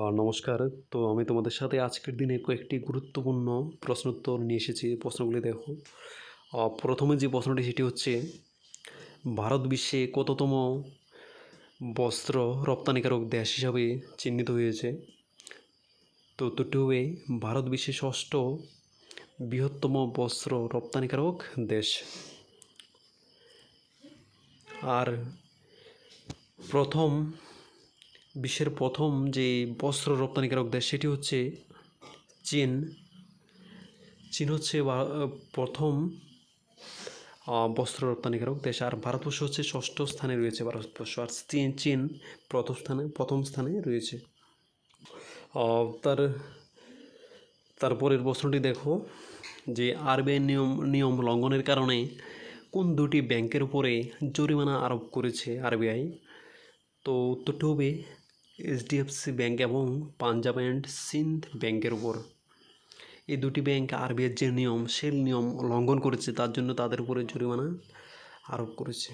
নমস্কার। তো আমি তোমাদের সাথে আজকের দিনে কয়েকটি গুরুত্বপূর্ণ প্রশ্নোত্তর নিয়ে এসেছি প্রশ্নগুলি দেখো। প্রথমে যে প্রশ্নটি, সেটি হচ্ছে, ভারত বিশ্বে কততম বস্ত্র রপ্তানিকারক দেশ হিসাবে চিহ্নিত হয়েছে? তো উত্তরটি হবে, ভারত বিশ্বে ষষ্ঠ বৃহত্তম বস্ত্র রপ্তানিকারক দেশ। আর প্রথম বিশ্বের প্রথম যে বস্ত্র রপ্তানিকারক দেশ, সেটি হচ্ছে চীন। চীন হচ্ছে প্রথম বস্ত্র রপ্তানিকারক দেশ। আর ভারতবর্ষ হচ্ছে ষষ্ঠ স্থানে রয়েছে ভারতবর্ষ। আর চীন চীন প্রথম স্থানে প্রথম স্থানে রয়েছে। তার তারপরের প্রশ্নটি দেখো, যে আরবিআই নিয়ম নিয়ম লঙ্ঘনের কারণে কোন দুটি ব্যাংকের উপরে জরিমানা আরোপ করেছে আরবিআই। তো উত্তরটি হবে এইচডিএফসি ব্যাংক এবং পাঞ্জাব অ্যান্ড সিন্ধ ব্যাংকের উপর। এই দুটি ব্যাংক আরবিআইয়ের যে নিয়ম, সেই নিয়ম লঙ্ঘন করেছে, তার জন্য তাদের উপরে জরিমানা আরোপ করেছে।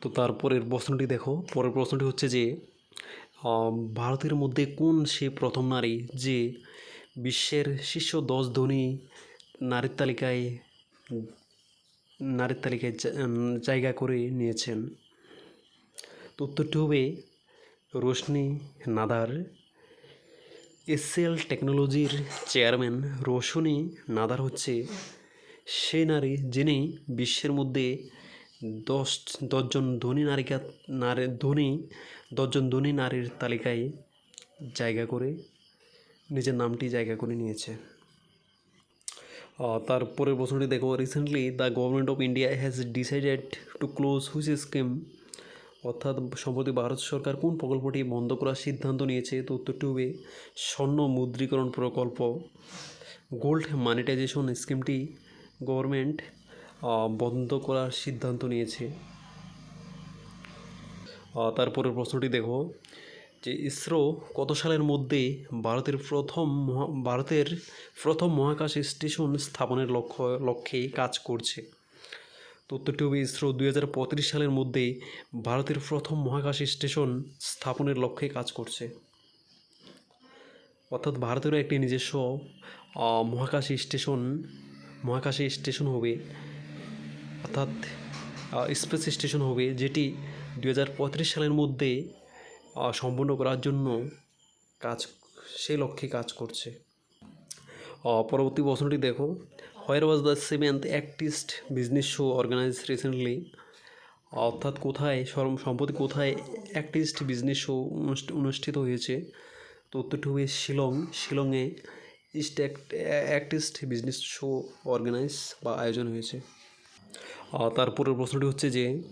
তো তারপরের প্রশ্নটি দেখো। পরের প্রশ্নটি হচ্ছে যে ভারতের মধ্যে কোন সে প্রথম নারী যে বিশ্বের শীর্ষ দশ ধনী নারীর তালিকায় নারীর তালিকায় জায়গা করে নিয়েছেন? তো হবে রোশনি নাদার, এসএল টেকনোলজির চেয়ারম্যান রোশনি নাদার হচ্ছে সেই নারী যিনি বিশ্বের মধ্যে দশ, দশজন ধনী নারীকা, নারী, ধনী, দশজন ধনী নারীর তালিকায় জায়গা করে, নিজের নামটি জায়গা করে নিয়েছে। তারপরের প্রশ্নটি দেখো recently the government of India has decided to close which scheme অর্থাৎ সম্প্রতি ভারত সরকার কোন প্রকল্পটি বন্ধ করার সিদ্ধান্ত নিয়েছে? তো উত্তরটি হবে স্বর্ণ মুদ্রীকরণ প্রকল্প, গোল্ড মানিটাইজেশন স্কিমটি গভর্নমেন্ট বন্ধ করার সিদ্ধান্ত নিয়েছে। তারপরের প্রশ্নটি দেখো, যে ইসরো কত সালের মধ্যে ভারতের প্রথম ভারতের প্রথম মহাকাশ স্টেশন স্থাপনের লক্ষ্য, লক্ষ্যে কাজ করছে? তো উত্তরটি হবে ইসরো দুই হাজার পঁয়ত্রিশ সালের মধ্যে ভারতের প্রথম মহাকাশ স্টেশন স্থাপনের লক্ষ্যে কাজ করছে। অর্থাৎ ভারতেরও একটি নিজস্ব মহাকাশ স্টেশন, মহাকাশে স্টেশন হবে। অর্থাৎ স্পেস স্টেশন হবে, যেটি দুই হাজার পঁয়ত্রিশ সালের মধ্যে সম্পন্ন করার জন্য কাজ সেই লক্ষ্যে কাজ করছে। পরবর্তী প্রশ্নটি দেখো। Where was the seventh act east business show organise recently অর্থাৎ কোথায় সরম- সম্প্রতি কোথায় অ্যাক্টিস্ট বিজনেস শো অনুষ্ঠিত হয়েছে? তো উত্তরটি হবে শিলং, শিলংয়ে east act east business show organise বা আয়োজন হয়েছে। তারপরের প্রশ্নটি হচ্ছে যে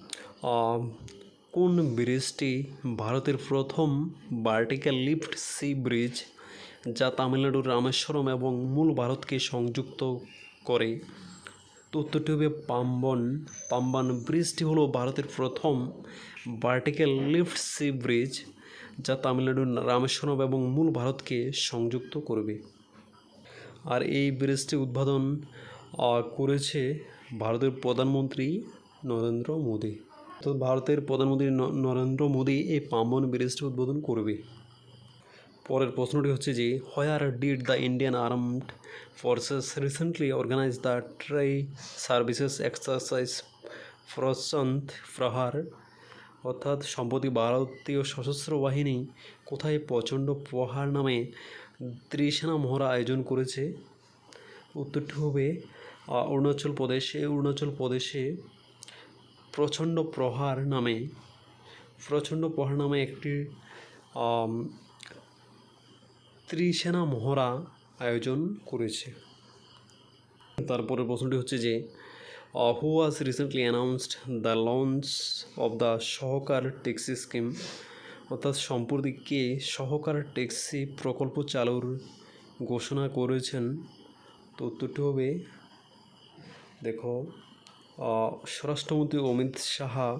কোন ব্রিজটি ভারতের প্রথম ভার্টিক্যাল লিফট সি ব্রিজ যা তামিলনাড়ুর রামেশ্বরম এবং মূল ভারতকে সংযুক্ত করে। তো উত্তরটি হবে পাম্বন। পাম্বান ব্রিজটি হলো ভারতের প্রথম ভার্টিক্যাল লিফট সি ব্রিজ যা তামিলনাড়ুর রামেশ্বরম এবং মূল ভারতকে সংযুক্ত করবে। আর এই ব্রিজটি উদ্বোধন করেছে ভারতের প্রধানমন্ত্রী নরেন্দ্র মোদী। তো ভারতের প্রধানমন্ত্রী নরেন্দ্র মোদী এই পাম্বন ব্রিজটি উদ্বোধন করবে। পরের প্রশ্নটি হচ্ছে যে where did the Indian armed forces recently organise the tri services exercise Prashant Prahar অর্থাৎ সম্প্রতি ভারতীয় সশস্ত্র বাহিনী কোথায় প্রচণ্ড প্রহার নামে ত্রিসেনা মহড়া আয়োজন করেছে? উত্তরটি হবে অরুণাচল প্রদেশ। অরুণাচল প্রদেশে প্রচণ্ড প্রহার নামে, প্রচণ্ড প্রহার নামে একটি ত্রিসেনা মহড়া আয়োজন করেছে। তারপরে প্রশ্নটি হচ্ছে যে who was recently announced the launch of the Sahkar taxi scheme? অর্থাৎ সম্প্রতি কে সহকার ট্যাক্সি প্রকল্প চালুর ঘোষণা করেছেন? তো উত্তরটি হবে, দেখো স্বরাষ্ট্রমন্ত্রী অমিত শাহা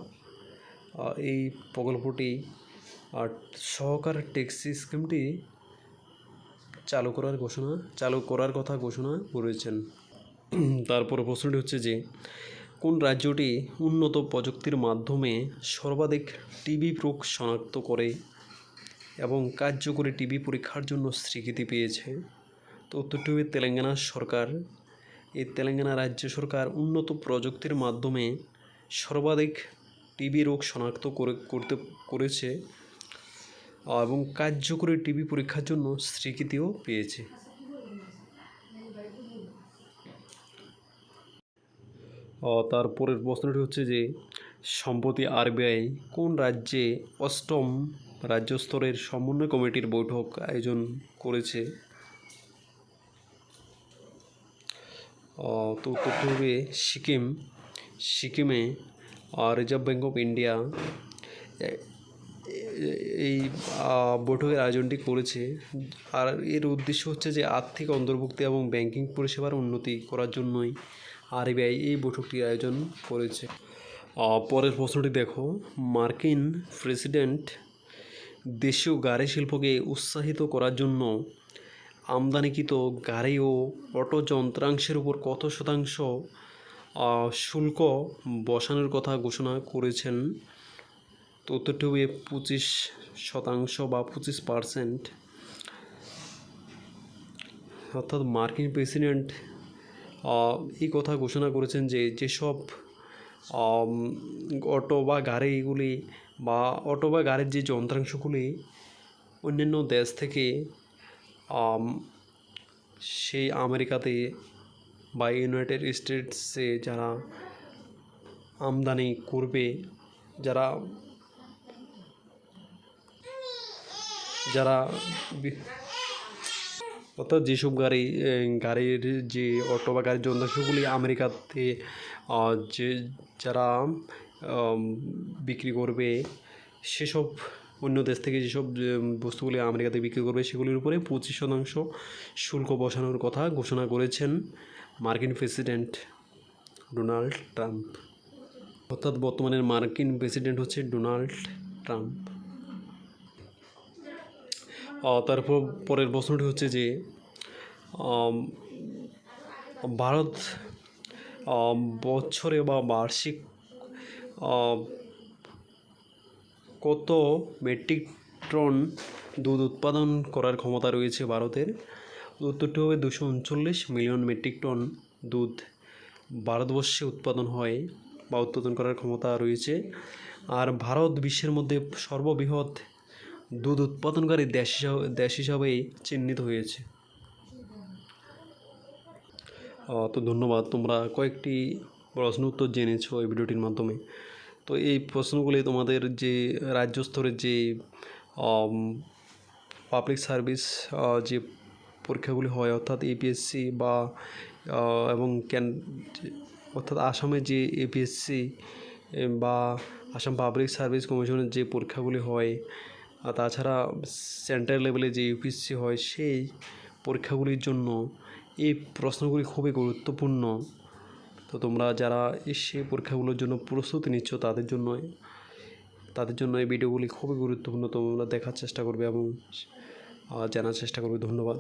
এই প্রকল্পটি, আর সহকার ট্যাক্সি স্কিমটি চালু করার ঘোষণা, চালু করার কথা ঘোষণা করেছেন। তারপর প্রশ্নটি হচ্ছে যে, কোন রাজ্যটি উন্নত প্রযুক্তির মাধ্যমে সর্বাধিক টিবি রোগ শনাক্ত করে এবং কার্যকরী টিভি পরীক্ষার জন্য স্বীকৃতি পেয়েছে? তো উত্তরটি হবে তেলেঙ্গানা সরকার। এই তেলেঙ্গানা রাজ্য সরকার উন্নত প্রযুক্তির মাধ্যমে সর্বাধিক টিবি রোগ শনাক্ত করে, করতে, করেছে। এবং কার্যকরী টিভি পরীক্ষার জন্য স্বীকৃতিও পেয়েছে। তারপরের প্রশ্নটি হচ্ছে যে, সম্প্রতি আরবিআই কোন রাজ্যে অষ্টম রাজ্য স্তরের সমন্বয় কমিটির বৈঠক আয়োজন করেছে? তো উত্তরটি হবে সিকিম। সিকিমে রিজার্ভ ব্যাঙ্ক অফ ইন্ডিয়া এই বৈঠকের আয়োজনটি করেছে। আর এর উদ্দেশ্য হচ্ছে যে আর্থিক অন্তর্ভুক্তি এবং ব্যাংকিং পরিষেবার উন্নতি করার জন্যই আরবিআই এই বৈঠকটির আয়োজন করেছে। পরের প্রশ্নটি দেখো। মার্কিন প্রেসিডেন্ট দেশীয় গাড়ি শিল্পকে উৎসাহিত করার জন্য আমদানিকৃত গাড়ি ও অটো যন্ত্রাংশের উপর কত শতাংশ শুল্ক বসানোর কথা ঘোষণা করেছেন তো উত্তরটি পঁচিশ শতাংশ বা পঁচিশ পার্সেন্ট। অর্থাৎ মার্কিন প্রেসিডেন্ট এই কথা ঘোষণা করেছেন যে যেসব অটো বা গাড়িগুলি বা অটো বা গাড়ির যে যন্ত্রাংশগুলি অন্যান্য দেশ থেকে সেই আমেরিকাতে বা ইউনাইটেড স্টেটসে যারা আমদানি করবে, যারা যারা অর্থাৎ যেসব গাড়ি গাড়ির যে অটো বা গাড়ির যন্ত্রাংশগুলি আমেরিকাতে যে যারা বিক্রি করবে, সেসব অন্য দেশ থেকে যেসব বস্তুগুলি আমেরিকাতে বিক্রি করবে, সেগুলির উপরে পঁচিশ শতাংশ শুল্ক বসানোর কথা ঘোষণা করেছেন মার্কিন প্রেসিডেন্ট ডোনাল্ড ট্রাম্প। অর্থাৎ বর্তমানের মার্কিন প্রেসিডেন্ট হচ্ছে ডোনাল্ড ট্রাম্প। তারপর পরের প্রশ্নটি হচ্ছে যে ভারত বছরে বা বার্ষিক কত মেট্রিক টন দুধ উৎপাদন করার ক্ষমতা রয়েছে ভারতের? উত্তরটি হবে দুশো উনচল্লিশ মিলিয়ন মেট্রিক টন দুধ ভারতবর্ষে উৎপাদন হয় বা উৎপাদন করার ক্ষমতা রয়েছে। আর ভারত বিশ্বের মধ্যে সর্ববৃহৎ দুধ উৎপাদনকারী দেশ হিসাবে, দেশ হিসাবেই চিহ্নিত হয়েছে। তো ধন্যবাদ, তোমরা কয়েকটি প্রশ্ন উত্তর জেনেছো এই ভিডিওটির মাধ্যমে। তো এই প্রশ্নগুলি তোমাদের যে রাজ্য স্তরের যে পাবলিক সার্ভিস যে পরীক্ষাগুলি হয়, অর্থাৎ এপিএসসি বা এবং ক্যান অর্থাৎ আসামে যে এপিএসসি বা আসাম পাবলিক সার্ভিস কমিশনের যে পরীক্ষাগুলি হয় আর তাছাড়া সেন্ট্রাল লেভেলে যে ইউপিএসসি হয়, সেই পরীক্ষাগুলির জন্য এই প্রশ্নগুলি খুবই গুরুত্বপূর্ণ। তো তোমরা যারা সেই পরীক্ষাগুলোর জন্য প্রস্তুতি নিচ্ছ, তাদের জন্য তাদের জন্য এই ভিডিওগুলি খুবই গুরুত্বপূর্ণ। তোমরা দেখার চেষ্টা করবে এবং জানার চেষ্টা করবে। ধন্যবাদ।